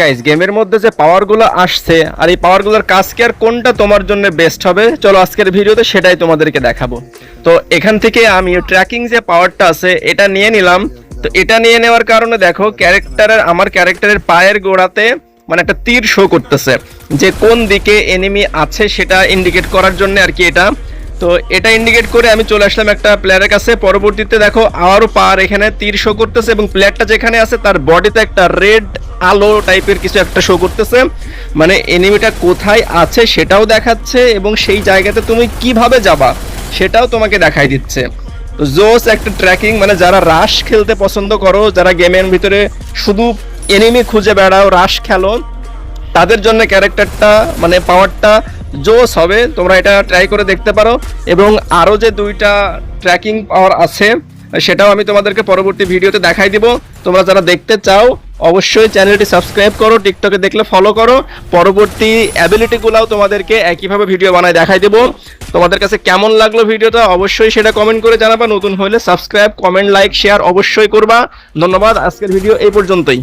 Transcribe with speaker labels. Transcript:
Speaker 1: Guys গেমের মধ্যে যে পাওয়ারগুলো আসছে, আর এই পাওয়ারগুলোর কাজ কি আর কোনটা তোমার জন্য বেস্ট হবে? চলো আজকের ভিডিওতে সেটাই তোমাদেরকে দেখাবো। তো এখান থেকে আমি ট্র্যাকিং যে পাওয়ারটা আছে, এটা নিয়ে নিলাম। তো এটা নিয়ে নেওয়ার কারণে দেখো ক্যারেক্টারের আমার ক্যারেক্টারের পায়ের গোড়াতে মানে একটা তীর শো করতেছে। যে কোন দিকে এনিমি আছে সেটা ইন্ডিকেট করার জন্য আর কি এটা। তো এটা ইন্ডিকেট করে আমি চলে আসলাম একটা প্লেয়ারের কাছে। পরবর্তীতে দেখো আবারও পার এখানে তীর শো করতেছে এবং প্লেয়ারটা যেখানে আছে, তার বডিতে একটা রেড আলো টাইপের কিছু একটা শো করতেছে। মানে এনিমিটা কোথায় আছে সেটাও দেখাচ্ছে এবং সেই জায়গাতে তুমি কীভাবে যাবা সেটাও তোমাকে দেখাই দিচ্ছে। তো জোস একটা ট্র্যাকিং মানে যারা রাশ খেলতে পছন্দ করো, যারা গেমের ভিতরে শুধু এনিমি খুঁজে বেড়াও রাশ খেলো, তাদের জন্য ক্যারেক্টারটা মানে পাওয়ারটা জোস হবে। তোমরা এটা ট্রাই করে দেখতে পারো। এবং আরও যে দুইটা ট্র্যাকিং পাওয়ার আছে, সেটাও আমি তোমাদেরকে পরবর্তী ভিডিওতে দেখাই দিব। তোমরা যারা দেখতে চাও অবশ্যই চ্যানেলটি সাবস্ক্রাইব করো, টিকটকে দেখলে ফলো করো। পরবর্তী অ্যাবিলিটিগুলোও তোমাদেরকে একইভাবে ভিডিও বানায় দেখাই দেবো। তোমাদের কাছে কেমন লাগল ভিডিওটা অবশ্যই সেটা কমেন্ট করে জানাবা। নতুন হলে সাবস্ক্রাইব কমেন্ট লাইক শেয়ার অবশ্যই করবা। ধন্যবাদ, আজকের ভিডিও এই পর্যন্তই।